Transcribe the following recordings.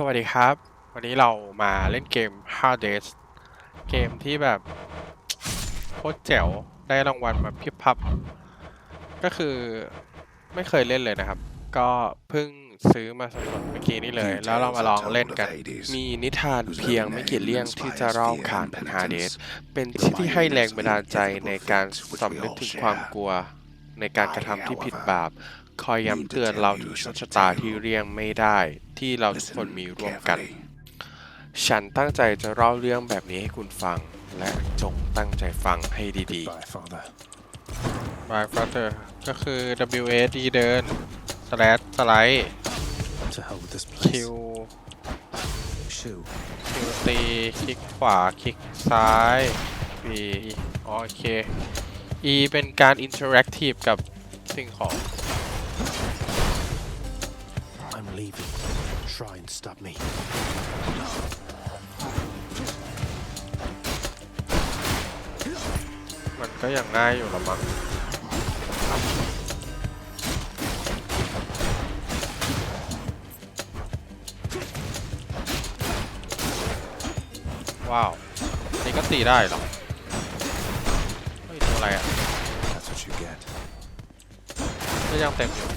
สวัสดีครับ วันนี้เรามาเล่นเกม Hard Days เกมที่แบบโคตรแจ๋วได้รางวัลมาเพียบพับ ก็คือไม่เคยเล่นเลยนะครับ ก็เพิ่งซื้อมาสดๆเมื่อกี้นี่เลย แล้วเรามาลองเล่นกัน มีนิทานเพียงไม่กี่เรื่องที่จะเล่าขานเป็น Hard Days เป็นที่ที่ให้แรงบันดาลใจในการสำนึกถึงความกลัว ในการกระทำที่ผิดบาป คอยย้ำเตือนเราถึงโชคชะตาที่เรียงไม่ได้ ที่เราทุกคนมีร่วมกัน ฉันตั้งใจจะเล่าเรื่องแบบนี้ให้คุณฟัง และจงตั้งใจฟังให้ดี Bye, Father. ๆ By Father ก็คือ W A D เดิน slash สไลด์ To hell with this Q place. Shoo. Q ตีคลิกขวา คลิกซ้าย B อ๋อโอเค E เป็นการ interactive กับสิ่งของ I'm leaving. Try and stop me. มันก็ยังง่ายอยู่ละมั้งว้าว นี่ก็ตีได้เหรอ เฮ้ยตัวอะไรอะ That's what you get. ก็ยังเต็มอยู่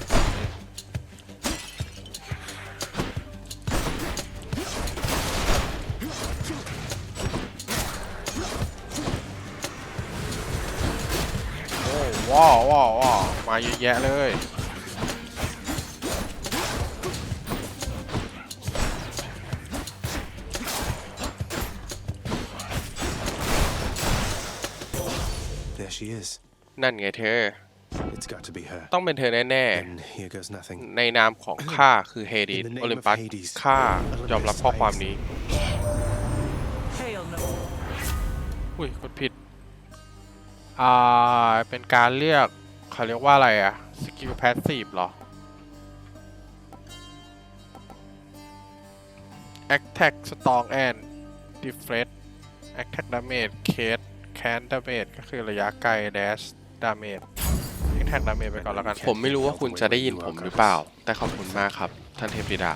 มาเยอะแยะเลย There she is. นั่นไงเธอ It's got to be her. ต้องเป็นเธอแน่ And here goes nothing. ๆในนามของข้าคือเฮดิส In the name โอลิมปัส of Hades ข้ายอมรับข้อความนี้ Hail no อุ้ยกดผิด อ่า เป็นการเรียก เขาเรียกว่าอะไรอะสกิลแพสซีฟหรอ Attack Strong and Deflect Attack Damage Case Can Damage ก็คือระยะไกล Dash Damage Attack Damage ไปก่อนแล้วกัน ผมไม่รู้ว่าคุณจะได้ยินผมหรือเปล่า แต่ขอบคุณมากครับ ท่านเทพธิดา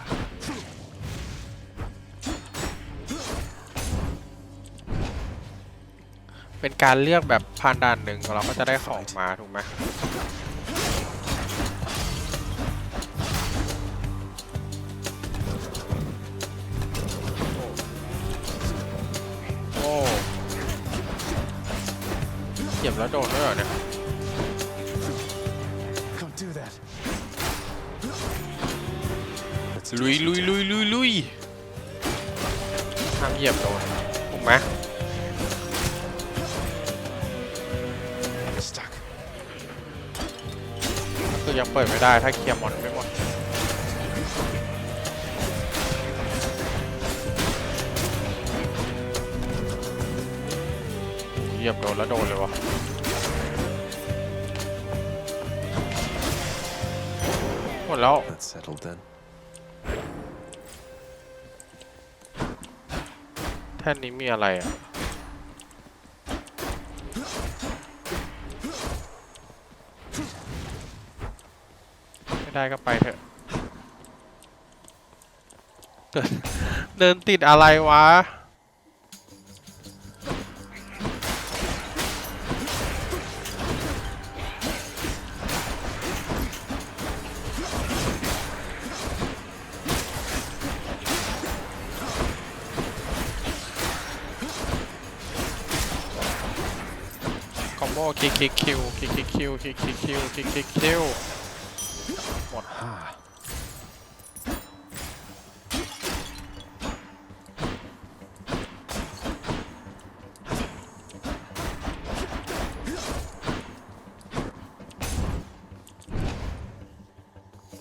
เป็นการเลือกแบบผ่านด่านหนึ่งเราก็จะได้ของมาถูกไหมโอ้เหยียบแล้วโดนด้วยเหรอเนี่ย Can't do that. Let's ลุยลุยลุยลุยลุยห้ามเหยียบโดนถูกไหม ยังเปิดไม่ได้ถ้าเคลียร์มอนไม่หมดเหยียบโดนแล้วโดนเลยวะหมดแล้ว That's settled then. แท่นนี้มีอะไรอะ ไม่ได้ก็ไปเถอะ เดินเดินติดอะไรวะ คอมโบคิกคิกคิวคิกคิกคิวคิกคิกคิวคิกคิกคิว Ah.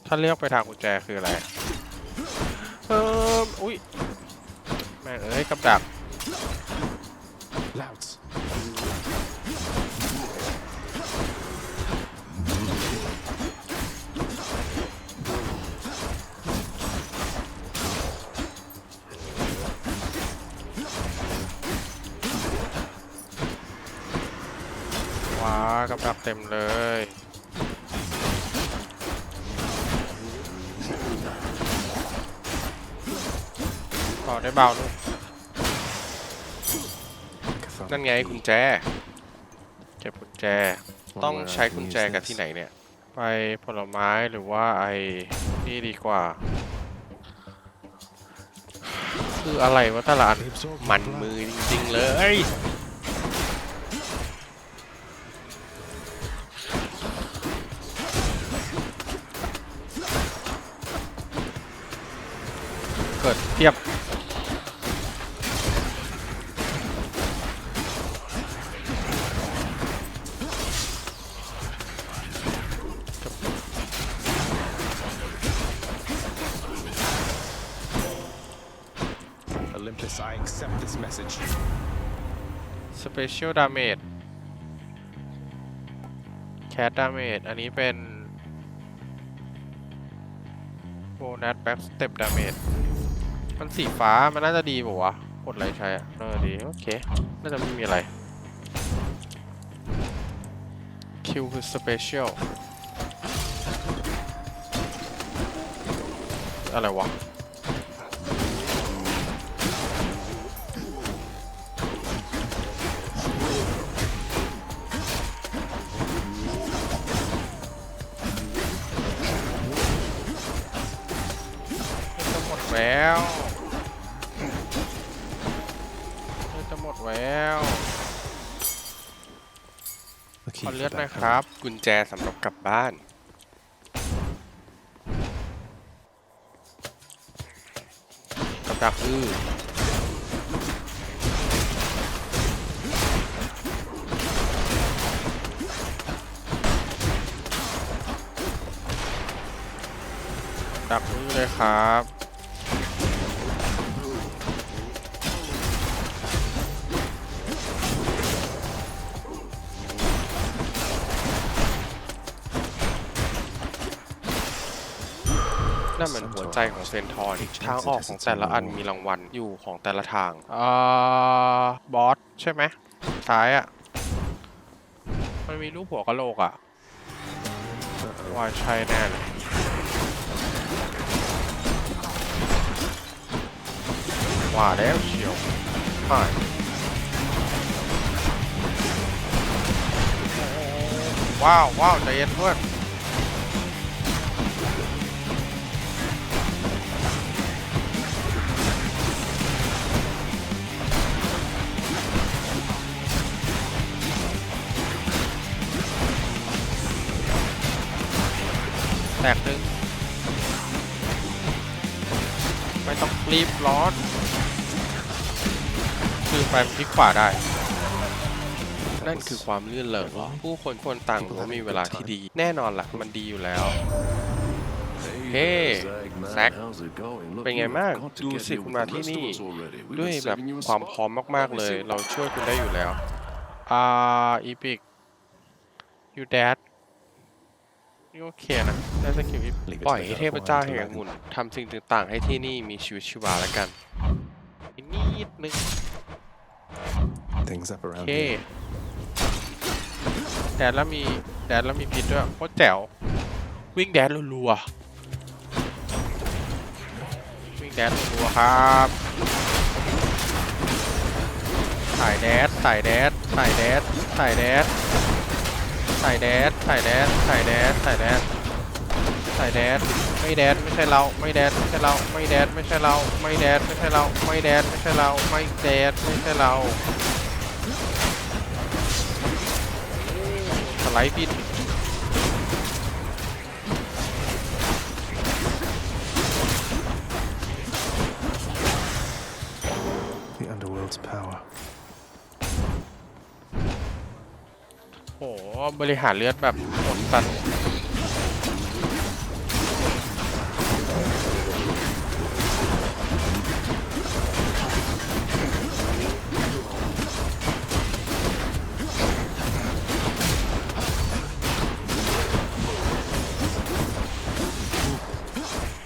ถ้าเลือกไปทางกุญแจคืออะไร เอออุ้ย แม่งเอ้ยกับดัก Louds. ากับดักเต็มเลยเอได้เบาลูก Catholic นั่นไง key. กุญแจ เก็บกุญแจ ต้อง Wonder ใช้ I can กุญ use แจกับ this. ที่ไหนเนี่ย ไปผลไม้หรือว่าไอ้นี่ดีกว่า คืออะไรวะแต่ละอัน They absorb มัน blood. มือจริง ๆ เลย ทียบสเปเชียลดาเมจแคดดาเมจอันนี้เป็นโบนัสแบ็กสเต็ปดาเมจ มันสีฟ้ามันน่าจะดีป่าวะกดอะไรใช้อะน่าจะดีโอเค น่าจะไม่มีอะไร Q คือ Special อะไรวะจะหมดแล้ว น่อย home. ครับ กุญแจสำหรับกลับบ้าน กับดักอื้อดักอื้อเลยครับ นั่นเหมือนหัวใจของเซนทอร์ทางออกของแต่ละอันมีรางวัลอยู่ของแต่ละทางอ่าบอสใช่ไหมซ้ายอะ มันมีรูปหัวกะโหลกอะว่าใช่แน่เลยว่าแล้วเชียวใช่ว้าวว้าวใจเย็นเพื่อน ตกหนึ่งไม่ต้องรีบร้อน คือไปพลิกขวาได้ นั่นคือความลื่นเริงผู้คนควรต่างรู้ว่ามีเวลาที่ดี แน่นอนล่ะ มันดีอยู่แล้ว Hey, Zach. Zach. เป็เป็นนไงไงบ้าบ้างงดูดูสิสิคุคุณณมามาที่ที่นี่นี่ ด้ด้ววยยแบแบบบความมคาวพพร้ร้ออมมมาก ๆ เลย เราช่วยคุณได้อยู่แล้ว อ่า อีพิกยูแดด นี่โอเคนะได้สกิลอีพิกปล่อยให้เทพเจ้าแห่งองุ่นทำสิ่งต่างๆ ให้ที่นี่มีชีวิตชีวาแล้วกันอีกนิดนึง Things up โอ around เค here. แดดแล้วมีแดดแล้วมีพิษด้วยโคตรแจ๋ว วิ่งแดดรัวๆวิ่งแดดรัวๆครับสายแดดสายแดดสายแดดสายแดด สายแดดสายแดดสายแดดสายแดดสายแดดไม่แดดไม่ใช่เราไม่แดดไม่ใช่เราไม่แดดไม่ใช่เราไม่แดดไม่ใช่เราไม่แดดไม่ใช่เราไม่แดดไม่ใช่เราสไลด์บิน บริหารเลือดแบบหมดตัน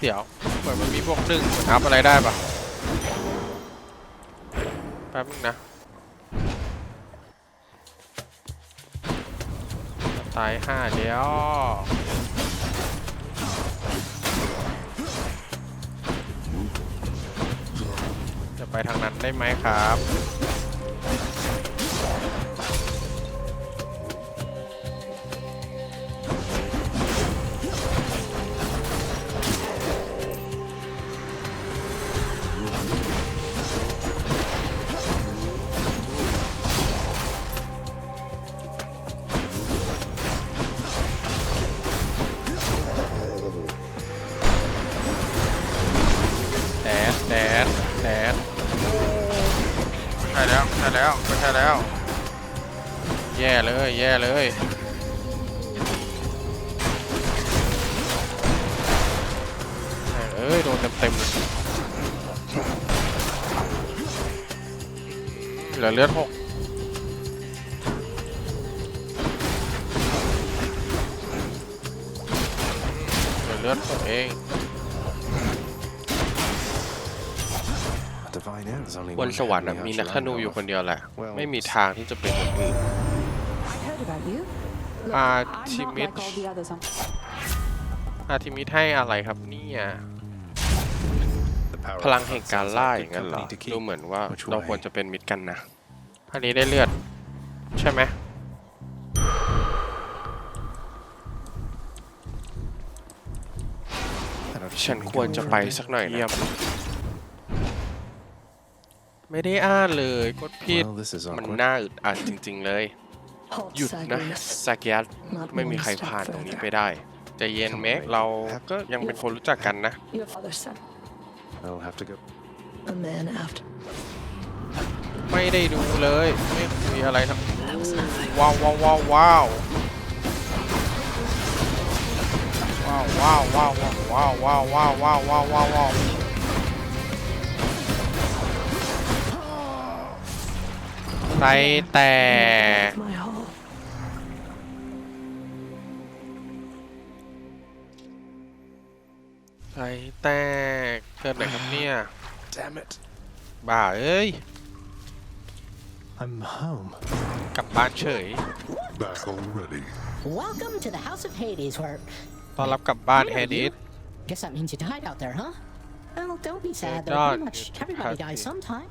เดี๋ยวเหมือนมันมีพวกหนึ่งเหมือนอัพอะไรได้ปะ ตายห้าเดียวทางนั้นได้ไหมครับ เหลือเลือดหกเอง A divine heir is only บน one สวรรค์น่ะ heavenly มี archer นักธนู I know อยู่ of. คนเดียวแหละ Well, ไม่มีทางที่จะเป็นคนอื่น I heard about you. Look, Ah, I'm not timid. like all the others on อาทิมิตให้อะไรครับเนี่ย The power พลัง of แห่ง God การ sounds ล่า like อ good ย่างนั้นเหรอ company to keep. ดูเหมือนว่า Which เรา way? ควรจะเป็นมิตรกันนะอันนี้ได้เลือด ใช่ไหม ฉัน seen me ควร go จะ for ไป a bit. สักหน่อยนะไม่ได้อ่านเลยกดผิด Well, this is มัน awkward. น่าอึดอัดจริง ๆ เลย Halt หยุดนะ Zagreus. สักยัด Not ไม่มี one ใคร step ผ่านตรงนี้ further. ไปได้ใจเย็น Come on, เมก mate. เราก็ยังเป็นคนรู้จักกันนะ Your father's son. I'll have to go. A man after. ไม่ได้ดูเลย ไม่คุยอะไรทั้ง That was nothing. ว้าวว้าวว้าว ว้าวว้าวว้าวไรแต่ My hall. ไรแตกเกิดไหนครับเนี่ย Damn it. บ้าเอ้ย I'm home. กลับบ้านเฉย Back already. Welcome to the House of Hades, where ตอนรับกลับบ้าน Where เฮ are ดิ you? ส guess that means you died out there, huh? Well, don't be sad. though. John, Pretty much you everybody have dies to- sometime.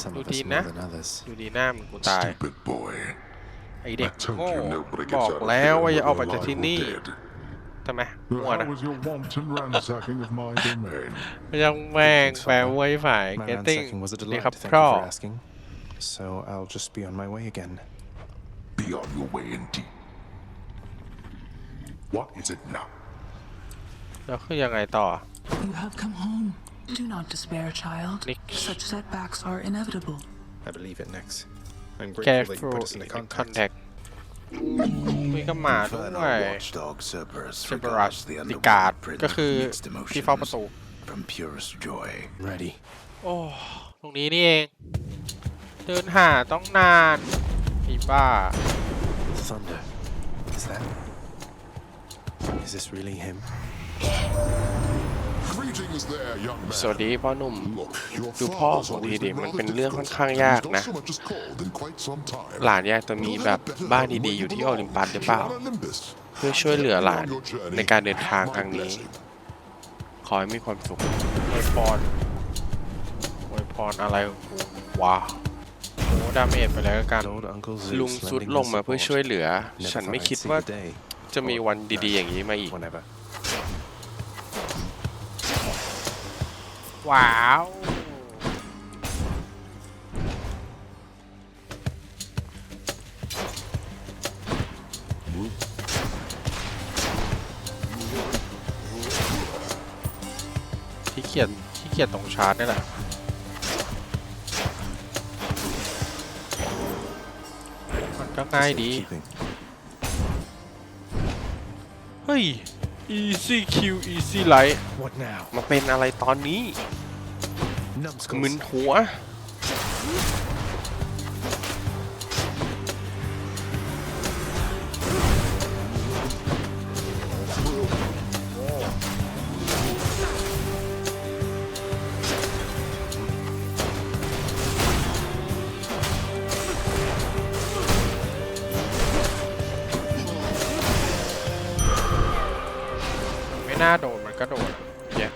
Some of us Udina? more than others. อยู่ดีหน้ามึงกูตาย Stupid boy. ไอเด็ I ก told โง่ you nobody บ gets อก out of แล้ว here ว่าอย่า whether ออกไปจาก alive ที่ or นี่ dead. ทำไมมั่ว How นะ was your wanton ransacking of my domain? ยังแม่ง Thanks, แปล Father. ไว้ฝ่าย My เกตติ้ง ransacking was a นี่ delight. ครับ Thank คร you อ for asking. So I'll just be on my way again. Be on your way indeed. What is it now? แล้วคือยังไงต่อ You have come home. Do not despair, child. Nick. Such setbacks are inevitable. I believe it next. I'm grateful that you careful put us in in contact. contact คุยกับหมาด้วย Infernal watchdog Cerberus เซเบรัส regards the ติกาด underworld ก็คือ mixed ที่เฝ้าประตู emotions from purest joy. Ready. โอ้ ตรงนี้นี่เอง เดินหาต้องนานไอ้บ้า Thunder. Is that? Is this really him? Greetings there, young man. สวัสดีพ่อหนุ่ม Look, your ดูพ่อ father's ของที always ดิ been มัน rather เป็นเรื่องค่อน difficult, ข้าง and ยาก he's นะ not so much as called in quite some time. หลานอยากจะมีแบบบ้านดีๆอยู่ที่โอลิมปัสหรือเปล่า เพื่อช่วยเหลือหลานในการเดินทางครั้งนี้ ขอให้มีความสุขอวยพรอวยพรอะไรของกูว้าวโอ้ดาเมจไปแล้วกัน Old Uncle ลุง Zeus ซุด lending ล me งมาเพื่อ support. ช่วยเหลือ Never ฉัน thought ไม่ I'd คิด see ว่า the day. จะมีวันดีๆอย่างนี้มาอีก Whenever. ว้าวที่เขียนที่เขียนตรงชาร์ตนี่แหละมันก็ง่ายดี Safekeeping. เฮ้ย easy kill easy light What now? มาเป็นอะไรตอนนี้ Numbskulls. มึนหัวาโดนมันก็โดนเยอะ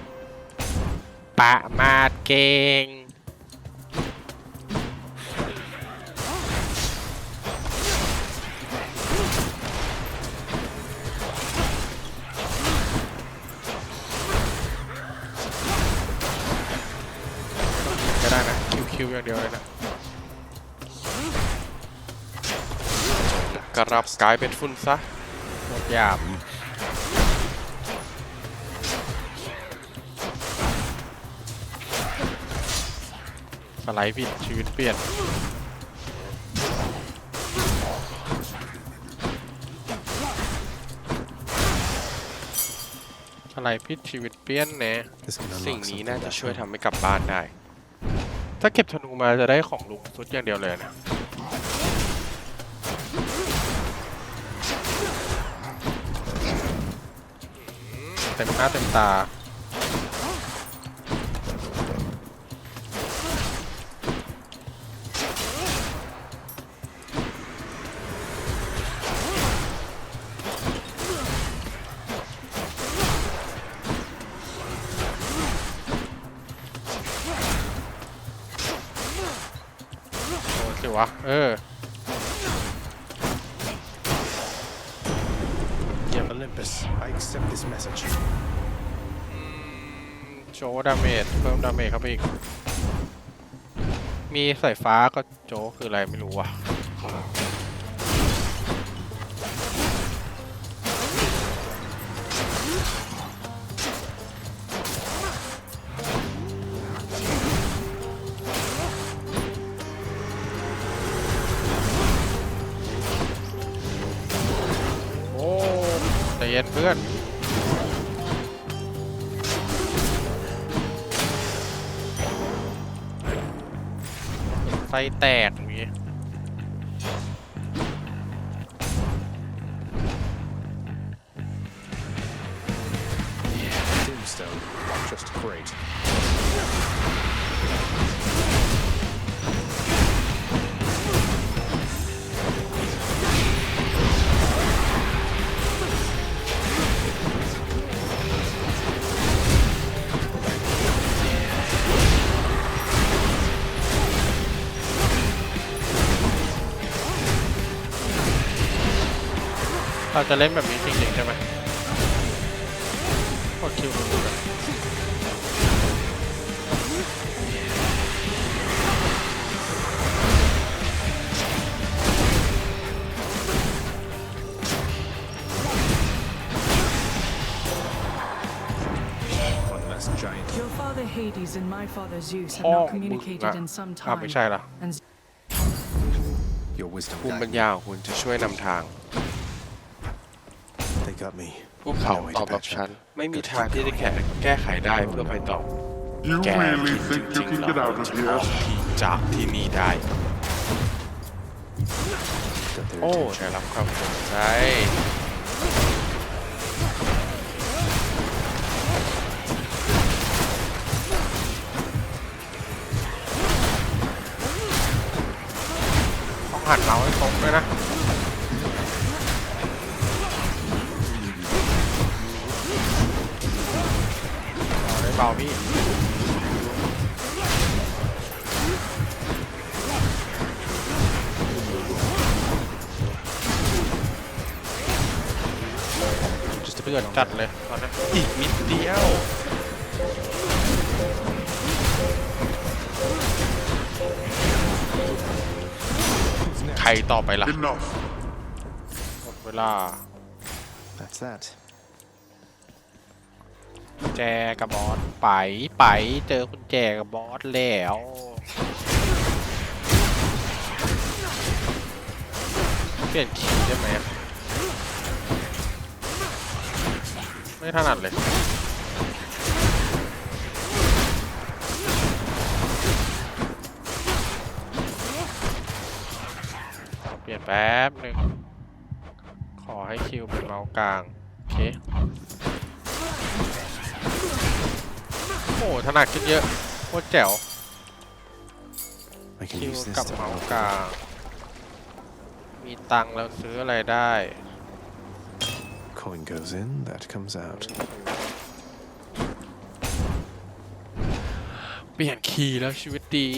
ปะมาดเก่งก็ได้นะคิวคิวอย่างเดียวเลยนะกระรับกลายเป็นฟุ้นซะโคตยาบ สไลด์ผิดชีวิตเปลี่ยนสไลด์ผิดชีวิตเปลี่ยนแน่ This can unlock สิ่งนี้ something น่าจะ better. ช่วยทำให้กลับบ้านได้ ถ้าเก็บธนูมาจะได้ของลุงสุดอย่างเดียวเลยนะ เต็มหน้าเต็มตา สิวะ เออ Olympus, I accept this message. โชว์ดาเมจเพิ่มดาเมจเข้าไปอีก มีสายฟ้าก็โจคืออะไรไม่รู้ว่ะ ไส้แตกอย่างงี้ เราจะเล่นแบบนี้จริงๆใช่ไหมกดคิวดูแบบ One less giant. Your father Hades and my father Zeus have พ่อ not มึง communicated อะ in some อ้าว time. ไม่ใช่ละ And Your wisdom ภูมิ guide ปัญ me. ญาของคุณจะช่วยนำทาง They got me. พวกเขา No way ต to อบรับ patch ฉัน up. ไม่มีทางที่จะแก้แก้ไขได้เพื่อไปต่อ You แก really คิด think จ you ริง can ๆเหร get อ out ว่า of จะออก here? ที่จากที่นี่ได้ Got their โอ้ attention. ได้รับความสนใจ ต้องหันเมาส์ให้ตรงด้วยนะาได้เบาพี่ Just a เลือ bit ด longer. จัดเลยตอนนี้อีกนิดเดียวใครต่อไปล่ะ Enough. หมดเวลา That's that. แจกับบอสไปไปเจอกุญแจกับบอสแล้วเปลี่ยนคีย์ได้ไหมไม่ถนัดเลยเปลี่ยนแป๊บหนึ่งขอให้คิวเป็นเมาส์กลาง โอเค โอ้โหถนัดขึ้นเยอะโคตรแจ๋ว I can คิว use this กับ to เมาส์ unlock กลางมีตังค์แล้วซื้ออะไรได้ Coin goes in, that comes out. เปลี่ยนคีย์แล้วชีวิตดี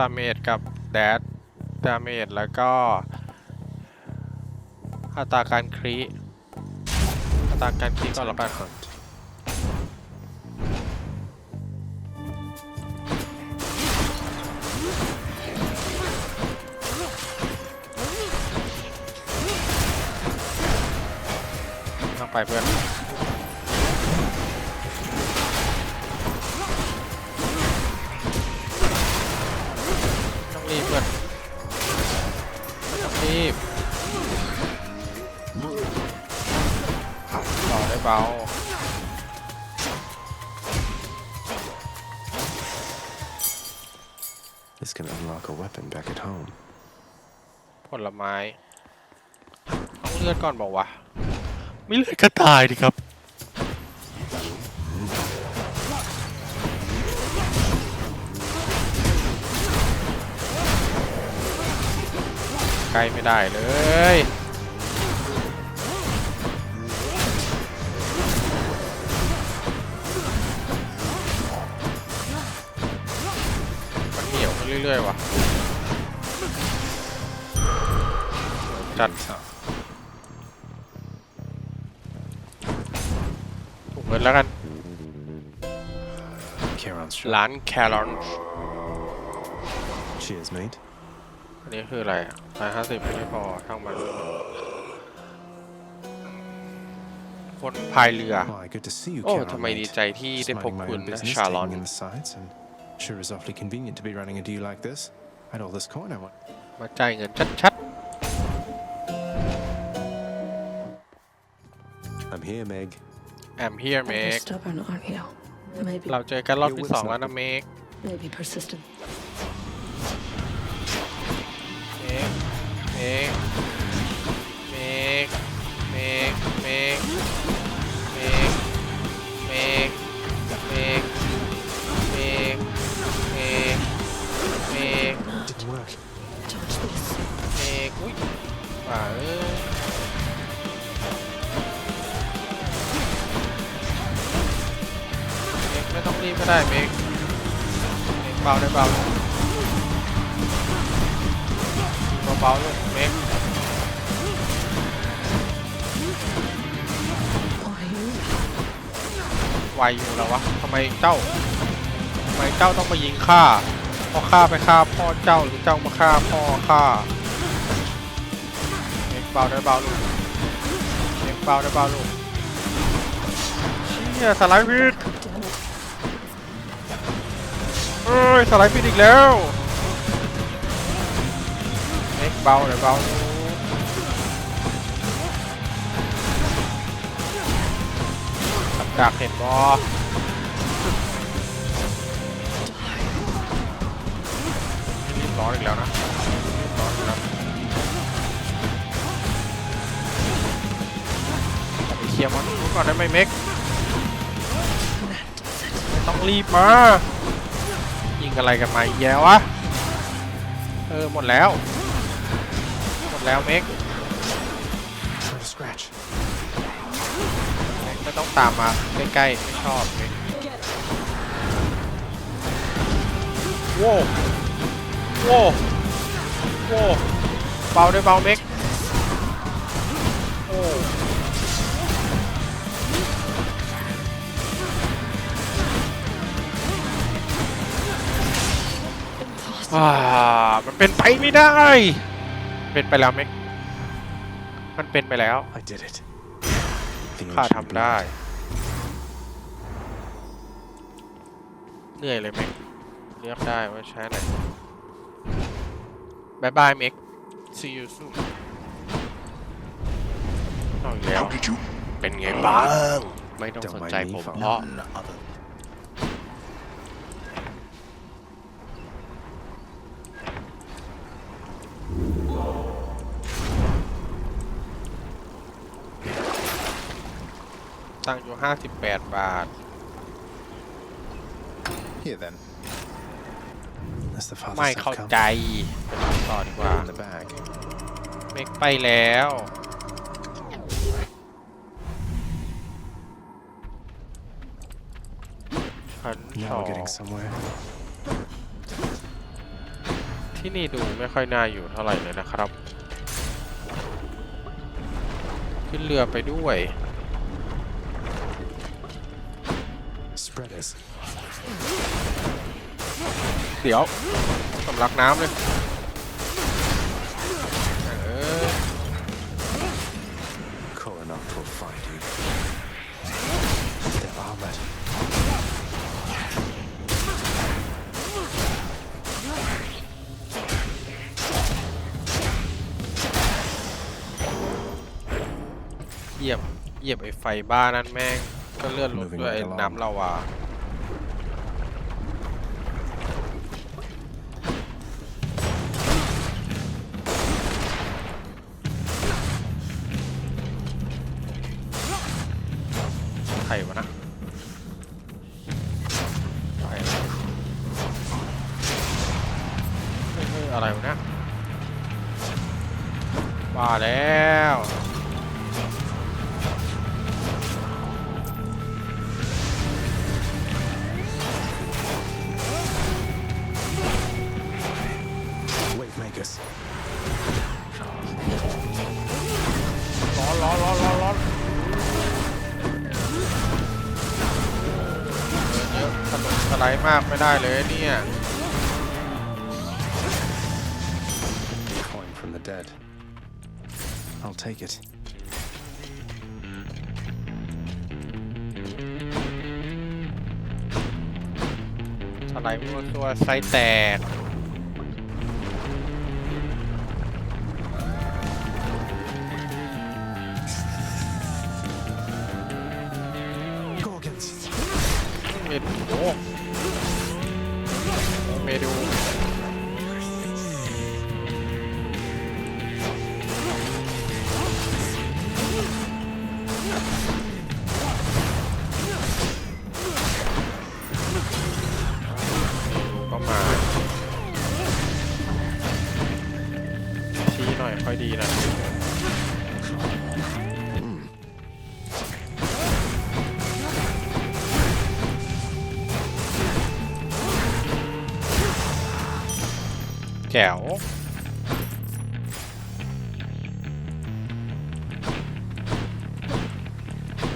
ดาเมจกับแดดดาเมจแล้วก็ อัตราการครีอัตราการครีก่อนแล้วกัน Hunt. ต้องไปเพื่อน รีบเพื่อนไม่ต้องรีบเบาได้เบา This can unlock a weapon back at home. ผลไม้ ต้องเลือดก่อนบอกว่าวะไม่เลือดก็ตายดิครับ ใกล้ไม่ได้เลยมันเหนียวขึ้นเรื่อยๆว่ะจัดถูกเงินแล้วกัน Charon's shop. ร้านแครอน Cheers, mate. อันนี้คืออะไรร้อยห้าสิบไม่พอทั้งมันคนพายเรือ Why, good to see you, โอ้ Charon, ทำไม mate. ดีใจที่ได้พบ Minding my คุณ own นะ business, ชาลอน taking in the sights, and sure is awfully convenient to be running a deal like this. I had all this coin I want. มาจ่ายเงินชัด I'm here, Meg. ๆ I'm here You're Meg stubborn, aren't you? Maybe, เราเจอกันรอบ Your ที่ wit's สอง not แล้วนะ Meg maybe persistent. Meg Meg Meg Meg Meg Meg Meg Meg Meg Meg Meg Didn't work. Touch this. เมกอุ้ยป่าเอ้ยเมกไม่ต้องรีบก็ได้เมกเมกเบาได้เบา เบาๆลงเมก Why you? ไวอยู่แล้ววะทำไมเจ้าทำไมเจ้าต้องมายิงข้าเพราะข้าไปฆ่าพ่อเจ้าหรือเจ้ามาฆ่าพ่อข้าเมกเบาได้เบาลูกเมกเบาได้เบาลูกเชี่ยสไลด์พิษเอ้ยสไลด์ผิดอีกแล้ว เบาเดี๋ยวเบากัดักเห็นบอรีบร้อนอีกแล้วนะรีบร้อนอีกแล้วไปเคลียร์มอนนู้ก่อนได้ไหมเม็กไม่ต้องรีบมายิงอะไรกันมาแล้วะเออหมดแล้ว ดแล้วเมก Try to scratch. เมกไม่ต้องตามมาใกล้ๆไม่ชอบเมกโว้วโว้วโว้วเบาด้วยเบาเมกโอ้อ่ามันเป็นไปไม่ได้ เป็นไปแล้วเมกมันเป็นไปแล้ว I did it. The ข้า ancient ทำได้ blood. เหนื่อยเลยเมกเลือกได้ว่าใช้ไหนบายบายเมก see you soon เอาอีกแล้ว How did you? เป็นไงบ้าง ไม่ต้อง Don't สน mind ใจ me ผม for เพราะ none other. ตังค์อยู่ 58 บาท Here then. As the ไม่ fathers เข้า have come. ใจต่อดีกว่า In the bag. เมกไปแล้วชั้นส Now อง we're getting somewhere. ที่นี่ดูไม่ค่อยน่าอยู่เท่าไหร่เลยนะครับ ขึ้นเรือไปด้วย เดี๋ยวสำลักน้ำเลยเออ Coronac will find you. They're armored. เหยียบเหยียบไอ้ไฟบ้านั่นแม่งก็เลื่อนรถ Moving ด้วยไอ้ right along. น้ำลาวา dead. I'll take it. สไลด์มั่วตัวไส้แตก Gorgons. เมดูโอ้ แจ๋ว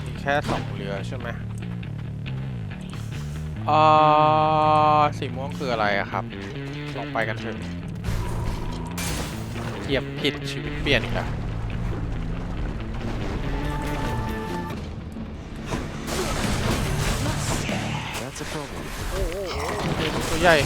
มีแค่สองเรือใช่ไหมอ่าสีม่วงคืออะไรอะครับ ลองไปกันเถอะเหยียบผิดชีวิตเปลี่ยนอีกแล้ว That's a problem. เมนูตัวใหญ่